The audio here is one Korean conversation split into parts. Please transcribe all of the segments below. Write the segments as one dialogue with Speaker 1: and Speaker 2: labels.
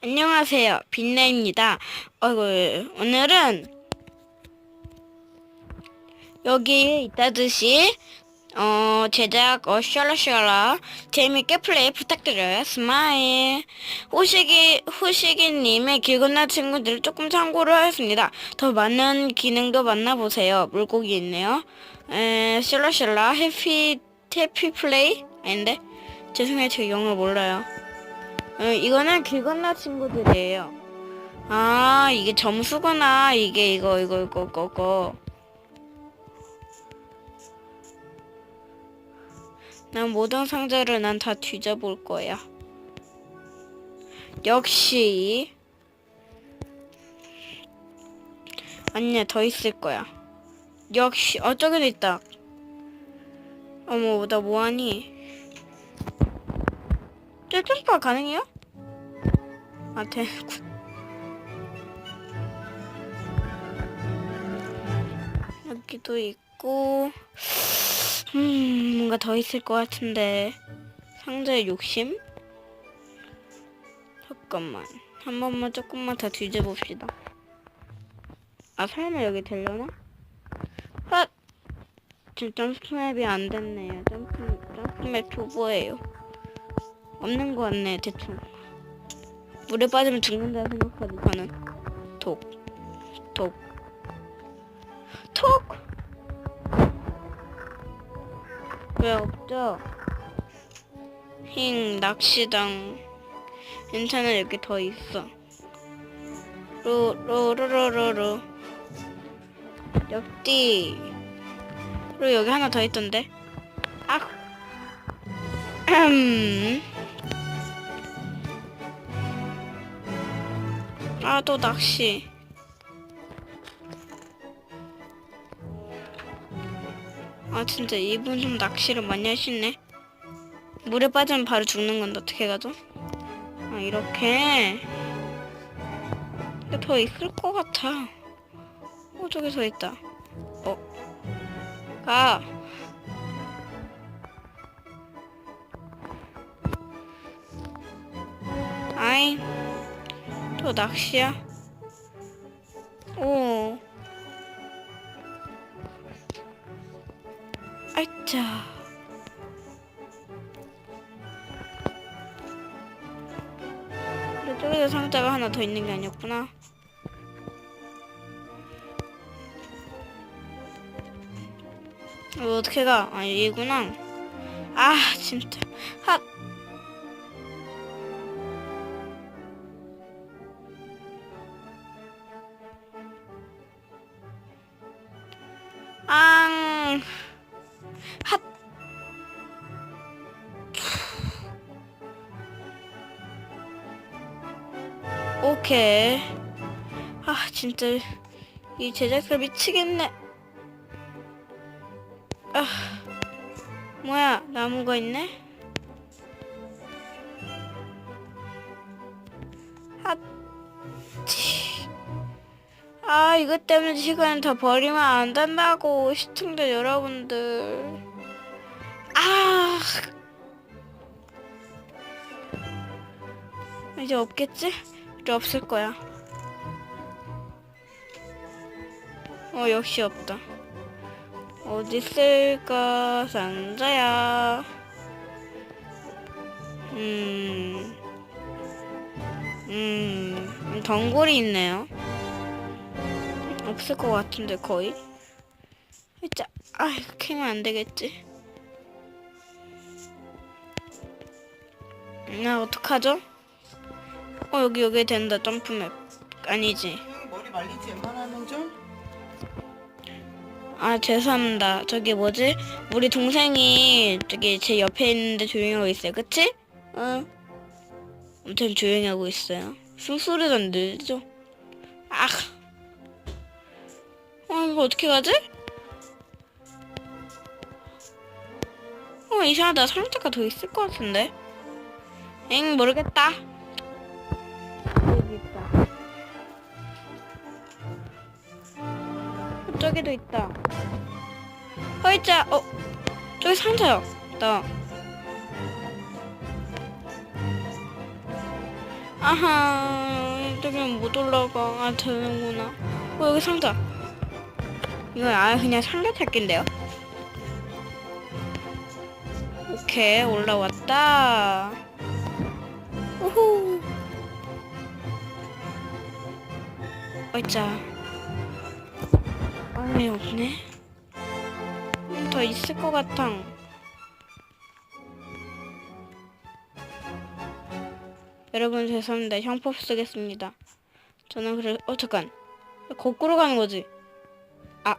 Speaker 1: 안녕하세요. 빛나입니다. 어이구, 오늘은 여기 있다듯이 어, 제작 어 샬라샬라 재밌게 플레이 부탁드려요. 스마일 호식이 호식이 님의 길건나 친구들을 조금 참고를 하겠습니다. 더 많은 기능도 만나 보세요. 물고기 있네요. 에 샬라샬라 해피 해피 플레이 아닌데 죄송해요. 제가 영어 몰라요. 어, 이거는 길건나 친구들이에요. 아, 이게 점수구나. 이게 이거 이거 이거 이거 이거. 난 모든 상자를 난 다 뒤져볼 거야. 역시 아니야 더 있을 거야. 역시 어 저기도 있다. 어머 나 뭐하니? 저 점프가 가능해요? 아 되는군. 여기도 있고 음 뭔가 더 있을 것 같은데 상자의 욕심? 잠깐만 한 번만 조금만 더 뒤져봅시다. 아 설마 여기 되려나? 아 지금 점프맵이 안 됐네요. 점프 점프맵 초보예요. 없는 것 같네 대충. 물에 빠지면 죽는다 생각하고 저는. 톡 톡 톡! 왜 없죠? 힝 낚시당. 괜찮아 여기 더 있어. 로로로로로로 역디. 그리고 여기 하나 더 있던데? 아 음. 아, 또 낚시. 아, 진짜 이분 좀 낚시를 많이 하시네. 물에 빠지면 바로 죽는 건데 어떻게 가죠? 아, 이렇게. 근데 더 있을 것 같아. 어, 저기 더 있다. 어. 가. 아이. 또 낚시야? 오. 근데 저기도 상자가 하나 더 있는 게 아니었구나. 이거 어떻게 가? 아, 여기구나. 아, 진짜. 핫. 오케이. 아, 진짜 이 제작사 미치겠네. 아. 뭐야? 나무가 있네. 핫. 치. 아, 이것 때문에 시간 더 버리면 안 된다고, 시청자 여러분들. 아. 이제 없겠지? 이제 없을 거야. 어, 역시 없다. 어디 있을까, 상자야. 음. 음, 덩굴이 있네요. 없을 것 같은데 거의 진짜 아 이거 캐면 안 되겠지 나 어떡하죠? 어 여기 여기 된다 점프맵 아니지
Speaker 2: 머리 말리지 웬만하면 좀?
Speaker 1: 아 죄송합니다 저기 뭐지 우리 동생이 저기 제 옆에 있는데 조용히 하고 있어요 그치? 응 엄청 조용히 하고 있어요 숨소리도 안 들리죠? 아 어, 이거 어떻게 가지? 어, 이상하다. 상자가 더 있을 것 같은데. 엥, 모르겠다. 저기도 있다. 허이자, 어, 저기 상자야. 나. 아하 저기 못 올라가 아 되는구나. 어 여기 상자. 이거 아예 그냥 상자 찾기인데요? 오케이 올라왔다. 우후. 어이자 아니 없네 음, 더 있을 것 같아 여러분 죄송합니다. 형법 쓰겠습니다. 저는 그래 어 잠깐 거꾸로 가는 거지. 아.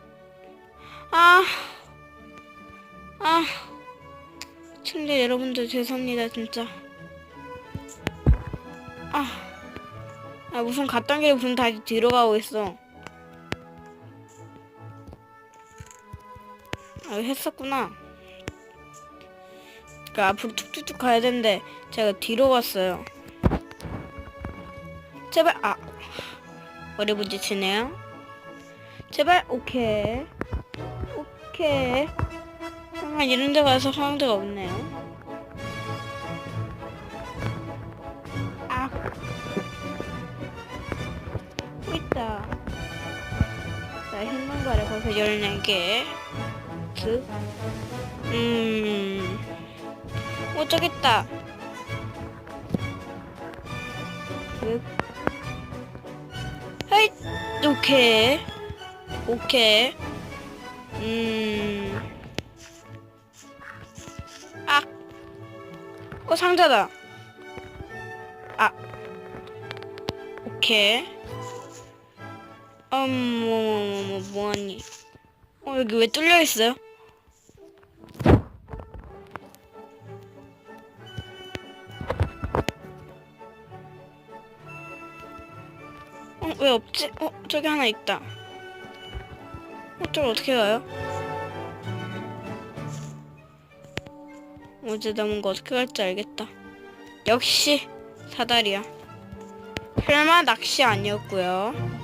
Speaker 1: 아. 아. 근데 여러분들 죄송합니다 진짜. 아. 아 무슨 갔던 길에 무슨 다시 뒤로 가고 있어. 아 했었구나. 그 앞으로 툭툭툭 가야 되는데 제가 뒤로 갔어요. 제발 아 머리 부딪히네요. 제발 오케이 오케이. 정말 이런 데 가서 상대가 없네요. 아 있다. 자 힘든 거래 벌써 14개. 그 음. 오 저기 있다. 그 헤이 오케이 오케이 음. 아. 어 상자다. 아. 오케이. 음, 뭐, 뭐, 뭐, 뭐, 뭐하니? 어, 여기 왜 뚫려 있어요? 어, 왜 없지? 어, 저기 하나 있다. 어, 저걸 어떻게 가요? 어제 나 뭔가 어떻게 갈지 알겠다. 역시 사다리야. 설마 낚시 아니었고요.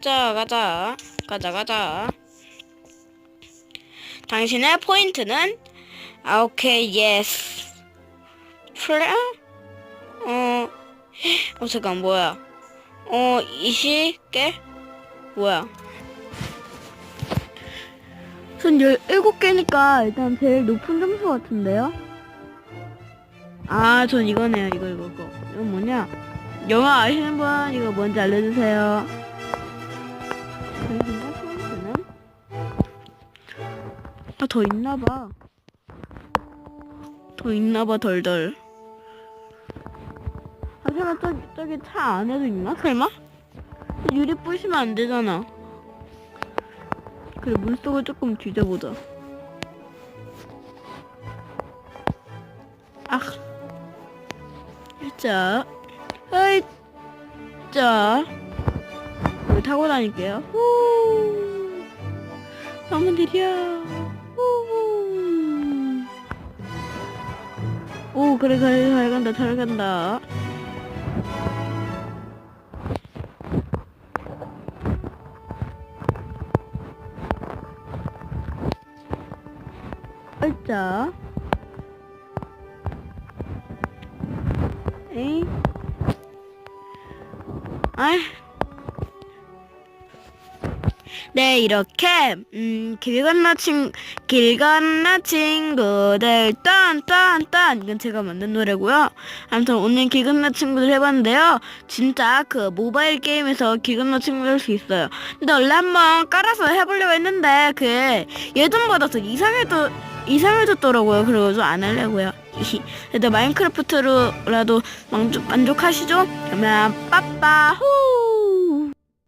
Speaker 1: 자, 가자. 가자, 가자. 당신의 포인트는 아, 오케이, 예스. 플레? 어, 어, 잠깐, 뭐야. 어, 20개? 뭐야. 전 17개니까 일단 제일 높은 점수 같은데요? 아, 전 이거네요. 이거, 이거, 이거. 이건 뭐냐? 영화 아시는 분, 이거 뭔지 알려주세요. 당신의 포인트는? 아, 더 있나봐. 더 있나봐, 덜덜. 아, 설마 저기, 저기 차 안에도 있나? 설마? 유리 부시면 안 되잖아. 그래, 물속을 조금 뒤져보자. 아. 자. 어이. 자. 여기 타고 다닐게요. 후. 너무 느려. 후. 오, 그래, 그래, 잘 간다, 잘 간다. 에이. 아이. 네, 이렇게, 음, 길 건너 친, 길 건너 친구들, 딴, 딴, 딴. 이건 제가 만든 노래고요. 아무튼 오늘 길 건너 친구들 해봤는데요. 진짜 그 모바일 게임에서 길 건너 친구들 할 수 있어요. 근데 원래 한번 깔아서 해보려고 했는데, 그, 예전보다 이상해도, 이상해졌더라고요. 그래가지고 안 하려고요. 그래도 마인크래프트로라도 만족, 만족하시죠? 그러면, 빠빠, 후!